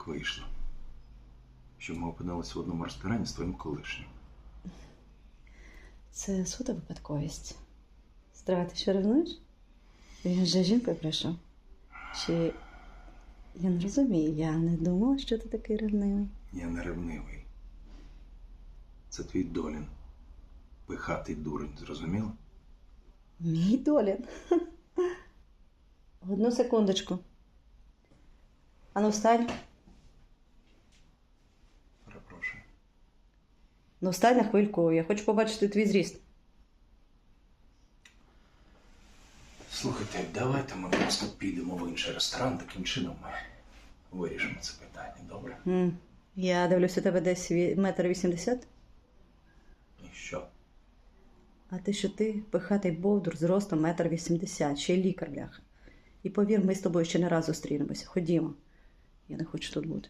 так вийшло, що ми опинилися в одному ресторані з твоїм колишнім. Це суто випадковість. Стривай, ти що ревнуєш? Він же з жінкою прийшов. Чи я не розумію, я не думала, що ти такий ревнивий. Я не ревнивий. Це твій долін. Пихатий дурень, зрозуміло? Мій Долін. Одну секундочку. Ану, встань. Ну, встань на хвильку, я хочу побачити твій зріст. Слухайте, давайте ми просто підемо в інший ресторан, таким чином ми вирішимо це питання, добре? М, Я дивлюсь, у тебе десь ві- метр вісімдесят. І що? А ти що ти пихатий бовдур з ростом метр вісімдесят, ще й лікар бляха. І повір, ми з тобою ще не раз зустрінемося. Ходімо. Я не хочу тут бути.